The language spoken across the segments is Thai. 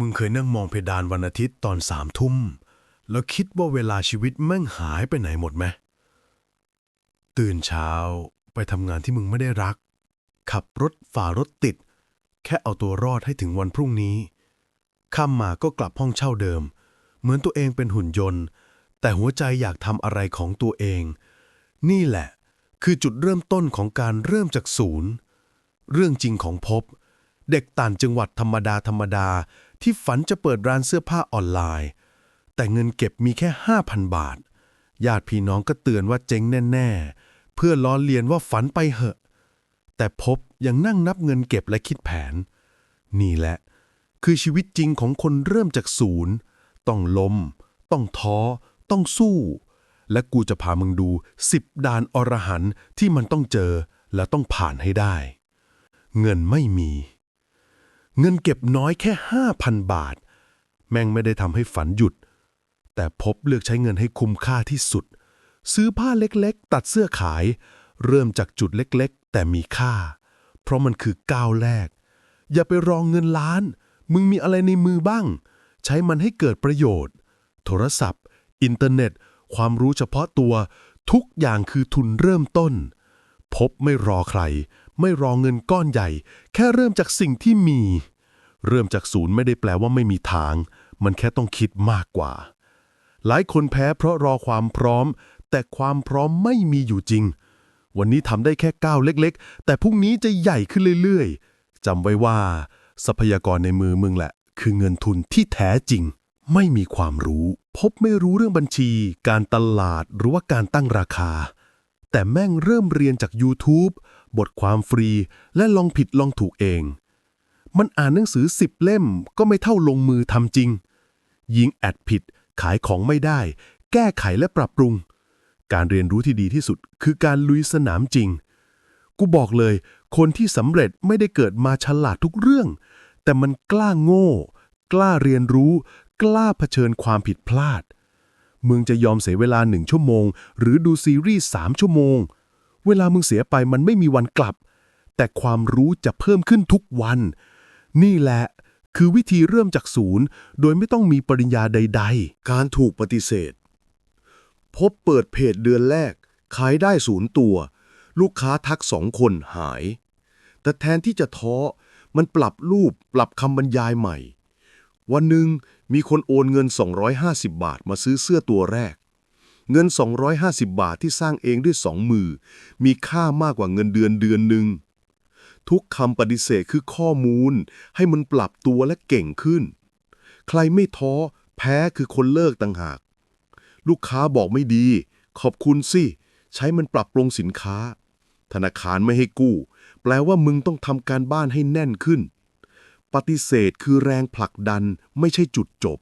มึงเคยนั่งมองเพดานวันอาทิตย์ตอนสามทุ่ม แล้วคิดว่าเวลาชีวิตแม่งหายไปไหนหมดไหม ตื่นเช้าไปทำงานที่มึงไม่ได้รัก ขับรถฝ่ารถติด แค่เอาตัวรอดให้ถึงวันพรุ่งนี้ค่ำมาก็กลับห้องเช่าเดิม เหมือนตัวเองเป็นหุ่นยนต์ แต่หัวใจอยากทำอะไรของตัวเอง นี่แหละ คือจุดเริ่มต้นของการเริ่มจากศูนย์ เรื่องจริงของพบ เด็กต่างจังหวัดธรรมดาธรรมดา ที่ฝันจะเปิดร้านเสื้อผ้าออนไลน์ แต่เงินเก็บมีแค่ 5,000 บาท ญาติพี่น้องก็เตือนว่าเจ๊งแน่ๆ เพื่อล้อเลียนว่าฝันไปเหอะ แต่พบยังนั่งนับเงินเก็บและคิดแผน นี่แหละ คือชีวิตจริงของคนเริ่มจากศูนย์ ต้องล้ม ต้องท้อ ต้องสู้ และกูจะพามึงดูสิบด่านอรหันต์ที่มันต้องเจอและต้องผ่านให้ได้ เงินไม่มี เงินเก็บน้อยแค่ 5,000 บาท แม่งไม่ได้ทำให้ฝันหยุด แต่พบเลือกใช้เงินให้คุ้มค่าที่สุด ซื้อผ้าเล็กๆ ตัดเสื้อขาย เริ่มจากจุดเล็กๆ แต่มีค่า เพราะมันคือก้าวแรก อย่าไปรองเงินล้าน มึงมีอะไรในมือบ้าง ใช้มันให้เกิดประโยชน์ โทรศัพท์ อินเทอร์เน็ต ความรู้เฉพาะตัว ทุกอย่างคือทุนเริ่มต้น พบไม่รอใคร ไม่รอเงินก้อนใหญ่ แค่เริ่มจากสิ่งที่มี เริ่มจากศูนย์ไม่ได้แปลว่าไม่มีทาง มันแค่ต้องคิดมากกว่า หลายคนแพ้เพราะรอความพร้อม แต่ความพร้อมไม่มีอยู่จริง วันนี้ทำได้แค่ก้าวเล็กๆ แต่พรุ่งนี้จะใหญ่ขึ้นเรื่อยๆจำไว้ว่า ทรัพยากรในมือมึงแหละ คือเงินทุนที่แท้จริง ไม่มีความรู้ พบไม่รู้เรื่องบัญชี การตลาดหรือว่าการตั้งราคา แต่แม่งเริ่มเรียนจาก YouTube บทความฟรี และลองผิดลองถูกเอง มันอ่านหนังสือสิบเล่มก็ไม่เท่าลงมือทำจริง ยิงแอดผิด ขายของไม่ได้ แก้ไขและปรับปรุง การเรียนรู้ที่ดีที่สุด คือการลุยสนามจริง กูบอกเลย คนที่สำเร็จไม่ได้เกิดมาฉลาดทุกเรื่อง แต่มันกล้าโง่ กล้าเรียนรู้ กล้าเผชิญความผิดพลาดมึงจะยอมเสียเวลาหนึ่งชั่วโมง หรือดูซีรีส์สามชั่วโมง เวลามึงเสียไปมันไม่มีวันกลับ แต่ความรู้จะเพิ่มขึ้นทุกวัน นี่แหละคือวิธีเริ่มจากศูนย์ โดยไม่ต้องมีปริญญาใด ๆ การถูกปฏิเสธ พบเปิดเพจเดือนแรก ขายได้ศูนย์ตัว ลูกค้าทักสองคนหาย แต่แทนที่จะท้อ มันปรับรูปปรับคำบรรยายใหม่ วันหนึ่งมีคนโอนเงิน 250 บาทมาซื้อเสื้อตัวแรก เงิน 250 บาทที่สร้างเองด้วยสองมือ มีค่ามากกว่าเงินเดือนเดือนหนึ่งทุกคำปฏิเสธคือข้อมูล ให้มันปรับตัวและเก่งขึ้น ใครไม่ท้อ แพ้คือคนเลิกต่างหาก ลูกค้าบอกไม่ดี ขอบคุณสิ ใช้มันปรับปรุงสินค้า ธนาคารไม่ให้กู้ แปลว่ามึงต้องทำการบ้านให้แน่นขึ้น ปฏิเสธคือแรงผลักดันไม่ใช่จุดจบ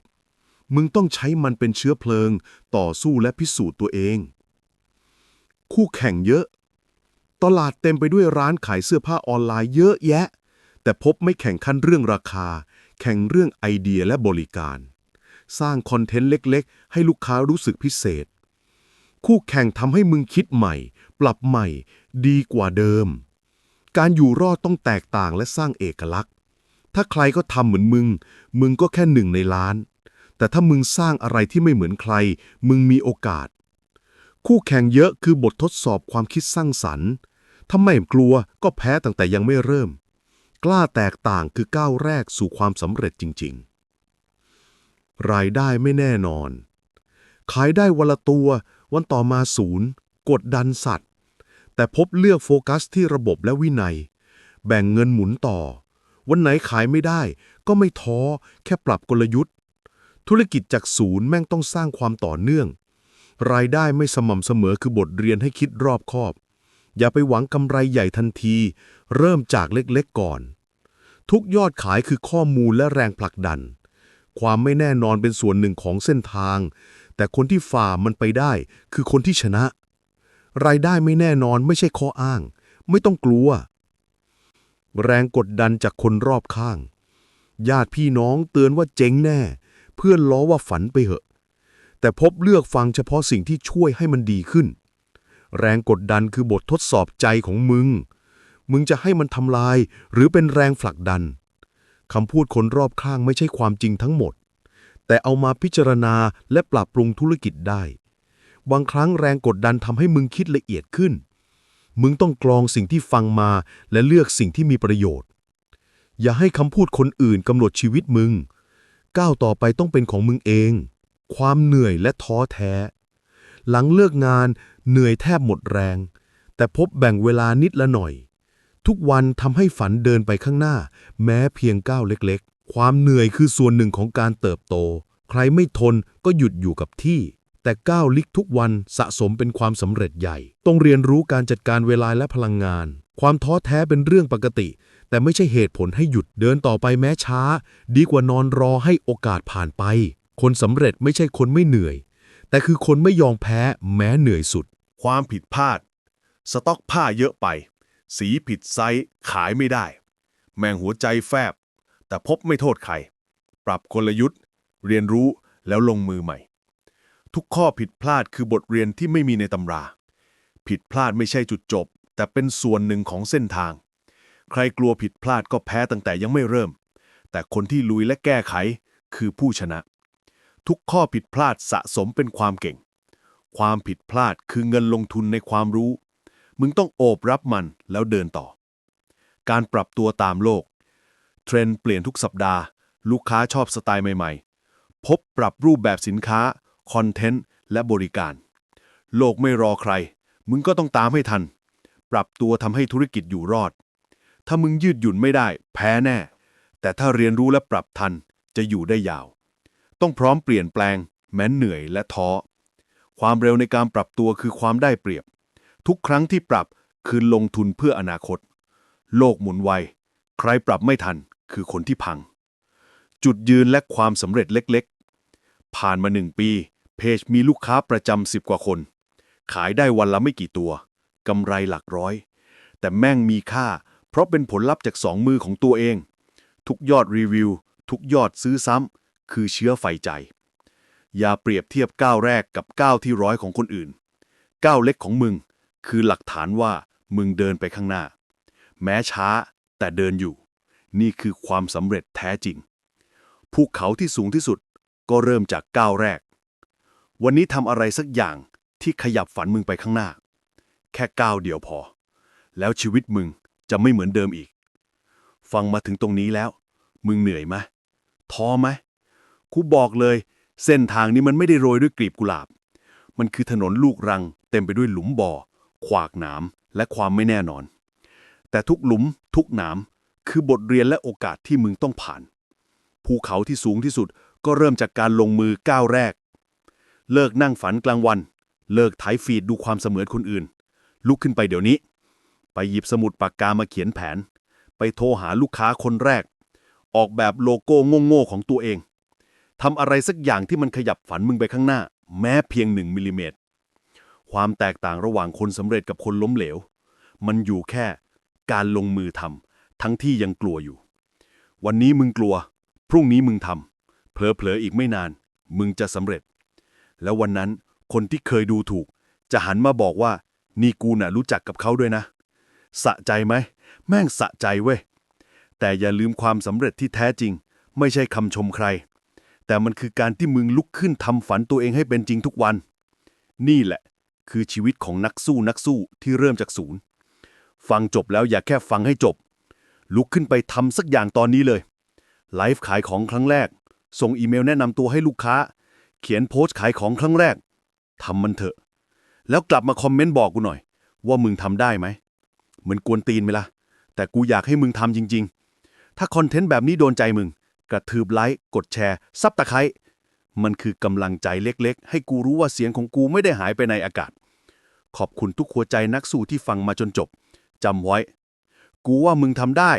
มึงต้องใช้มันเป็นเชื้อเพลิง ต่อสู้และพิสูจน์ตัวเอง คู่แข่งเยอะ ตลาดเต็มไปด้วยร้านขายเสื้อผ้าออนไลน์เยอะแยะ แต่พบไม่แข่งขันเรื่องราคา แข่งเรื่องไอเดียและบริการ สร้างคอนเทนต์เล็กๆ ให้ลูกค้ารู้สึกพิเศษ คู่แข่งทำให้มึงคิดใหม่ ปรับใหม่ ดีกว่าเดิม การอยู่รอดต้องแตกต่างและสร้างเอกลักษณ์ ถ้าใครก็ทำเหมือนมึง มึงก็แค่หนึ่งในล้าน แต่ถ้ามึงสร้างอะไรที่ไม่เหมือนใคร มึงมีโอกาส คู่แข่งเยอะคือบททดสอบความคิดสร้างสรรค์ถ้าไม่กลัวก็แพ้ตั้งแต่ยังไม่เริ่ม กล้าแตกต่างคือก้าวแรกสู่ความสำเร็จจริง ๆ รายได้ไม่แน่นอน ขายได้วันละตัว วันต่อมาศูนย์ กดดันสัตว์ แต่พบเลือกโฟกัสที่ระบบและวินัย แบ่งเงินหมุนต่อ วันไหนขายไม่ได้ ก็ไม่ท้อ แค่ปรับกลยุทธ์ ธุรกิจจากศูนย์แม่งต้องสร้างความต่อเนื่อง รายได้ไม่สม่ำเสมอคือบทเรียนให้คิดรอบคอบ อย่าไปหวังกำไรใหญ่ทันที เริ่มจากเล็กๆก่อน ทุกยอดขายคือข้อมูลและแรงผลักดัน ความไม่แน่นอนเป็นส่วนหนึ่งของเส้นทาง แต่คนที่ฝ่ามันไปได้คือคนที่ชนะ รายได้ไม่แน่นอนไม่ใช่ข้ออ้าง ไม่ต้องกลัว แรงกดดันจากคนรอบข้าง ญาติพี่น้องเตือนว่าเจ๊งแน่ เพื่อนล้อว่าฝันไปเหอะ แต่พบเลือกฟังเฉพาะสิ่งที่ช่วยให้มันดีขึ้น แรงกดดันคือบททดสอบใจของมึง มึงจะให้มันทำลาย หรือเป็นแรงผลักดันคำพูดคนรอบข้างไม่ใช่ความจริงทั้งหมด แต่เอามาพิจารณาและปรับปรุงธุรกิจได้ บางครั้งแรงกดดันทำให้มึงคิดละเอียดขึ้น มึงต้องกรองสิ่งที่ฟังมาและเลือกสิ่งที่มีประโยชน์ อย่าให้คำพูดคนอื่นกำหนดชีวิตมึง ก้าวต่อไปต้องเป็นของมึงเอง ความเหนื่อยและท้อแท้ หลังเลิกงานเหนื่อยแทบหมดแรง แต่พบแบ่งเวลานิดละหน่อย ทุกวันทำให้ฝันเดินไปข้างหน้า แม้เพียงก้าวเล็กๆ ความเหนื่อยคือส่วนหนึ่งของการเติบโต ใครไม่ทนก็หยุดอยู่กับที่ แต่ก้าวลิกทุกวันสะสมเป็นความสำเร็จใหญ่ ต้องเรียนรู้การจัดการเวลาและพลังงาน ความท้อแท้เป็นเรื่องปกติ แต่ไม่ใช่เหตุผลให้หยุดเดินต่อไปแม้ช้า ดีกว่านอนรอให้โอกาสผ่านไป คนสำเร็จไม่ใช่คนไม่เหนื่อย แต่คือคนไม่ยอมแพ้แม้เหนื่อยสุด ความผิดพลาด สต็อกผ้าเยอะไป สีผิดไซส์ขายไม่ได้ แมงหัวใจแฟบ แต่พบไม่โทษใคร ปรับกลยุทธ์ เรียนรู้แล้วลงมือใหม่ ทุกข้อผิดพลาดคือบทเรียนที่ไม่มีในตำรา ผิดพลาดไม่ใช่จุดจบ แต่เป็นส่วนหนึ่งของเส้นทาง ใครกลัวผิดพลาดก็แพ้ตั้งแต่ยังไม่เริ่ม แต่คนที่ลุยและแก้ไขคือผู้ชนะ ทุกข้อผิดพลาดสะสมเป็นความเก่ง ความผิดพลาดคือเงินลงทุนในความรู้ มึงต้องโอบรับมันแล้วเดินต่อ การปรับตัวตามโลก เทรนด์เปลี่ยนทุกสัปดาห์ ลูกค้าชอบสไตล์ใหม่ ๆ พบปรับรูปแบบสินค้า คอนเทนต์ และบริการ โลกไม่รอใคร มึงก็ต้องตามให้ทัน ปรับตัวทำให้ธุรกิจอยู่รอด ถ้ามึงยืดหยุ่นไม่ได้ แพ้แน่ แต่ถ้าเรียนรู้และปรับทันจะอยู่ได้ยาว ต้องพร้อมเปลี่ยนแปลง แม้เหนื่อยและท้อ ความเร็วในการปรับตัวคือความได้เปรียบ ทุกครั้งที่ปรับคือลงทุนเพื่ออนาคต โลกหมุนไว ใครปรับไม่ทันคือคนที่พัง จุดยืนและความสำเร็จเล็กๆ ผ่านมาหนึ่งปี เพจมีลูกค้าประจำสิบกว่าคน ขายได้วันละไม่กี่ตัว กำไรหลักร้อย แต่แม่งมีค่า เพราะเป็นผลลัพธ์จากสองมือของตัวเอง ทุกยอดรีวิว ทุกยอดซื้อซ้ำคือเชื้อไฟใจ อย่าเปรียบเทียบก้าวแรกกับก้าวที่ร้อยของคนอื่น ก้าวเล็กของมึง คือหลักฐานว่ามึงเดินไปข้างหน้า แม้ช้าแต่เดินอยู่ นี่คือความสำเร็จแท้จริง ภูเขาที่สูงที่สุดก็เริ่มจากก้าวแรก วันนี้ทำอะไรสักอย่างที่ขยับฝันมึงไปข้างหน้า ค่ก้าวเดียวพอ แล้วชีวิตมึงจะไม่เหมือนเดิมอีก ฟังมาถึงตรงนี้แล้ว มึงเหนื่อยไหมท้อไหมกูบอกเลย เส้นทางนี้มันไม่ได้โรยด้วยกลีบกุหลาบ มันคือถนนลูกรัง เต็มไปด้วยหลุมบ่อ ขวากหนามและความไม่แน่นอน แต่ทุกหลุมทุกหนามคือบทเรียนและโอกาสที่มึงต้องผ่าน ภูเขาที่สูงที่สุดก็เริ่มจากการลงมือก้าวแรก เลิกนั่งฝันกลางวัน เลิกไถฟีดดูความเสมือนคนอื่น ลุกขึ้นไปเดี๋ยวนี้ ไปหยิบสมุดปากกามาเขียนแผน ไปโทรหาลูกค้าคนแรก ออกแบบโลโก้โง่ๆของตัวเองทำอะไรสักอย่างที่มันขยับฝันมึงไปข้างหน้า แม้เพียงหนึ่งมิลลิเมตร ความแตกต่างระหว่างคนสำเร็จกับคนล้มเหลว มันอยู่แค่การลงมือทำทั้งที่ยังกลัวอยู่ วันนี้มึงกลัว พรุ่งนี้มึงทำเผลอๆอีกไม่นาน มึงจะสำเร็จ แล้ววันนั้นคนที่เคยดูถูก จะหันมาบอกว่า นี่กูน่ะรู้จักกับเขาด้วยนะ สะใจไหม แม่งสะใจเว้ย แต่อย่าลืมความสำเร็จที่แท้จริง ไม่ใช่คำชมใคร แต่มันคือการที่มึงลุกขึ้นทำฝันตัวเองให้เป็นจริงทุกวัน นี่แหละ คือชีวิตของนักสู้นักสู้ที่เริ่มจากศูนย์ ฟังจบแล้วอย่าแค่ฟังให้จบ ลุกขึ้นไปทำสักอย่างตอนนี้เลย ไลฟ์ขายของครั้งแรก ส่งอีเมลแนะนำตัวให้ลูกค้า เขียนโพสต์ขายของครั้งแรกทำมันเถอะ แล้วกลับมาคอมเมนต์บอกกูหน่อย ว่ามึงทำได้ไหม เหมือนกวนตีนไหมล่ะ แต่กูอยากให้มึงทำจริง ๆ ถ้าคอนเทนต์แบบนี้โดนใจมึง กระทืบไลค์ กดแชร์ ซับตะไคร้มันคือกำลังใจเล็กๆ ให้กูรู้ว่าเสียงของกูไม่ได้หายไปในอากาศ ขอบคุณทุกหัวใจนักสู้ที่ฟังมาจนจบจำไว้ กูว่ามึงทำได้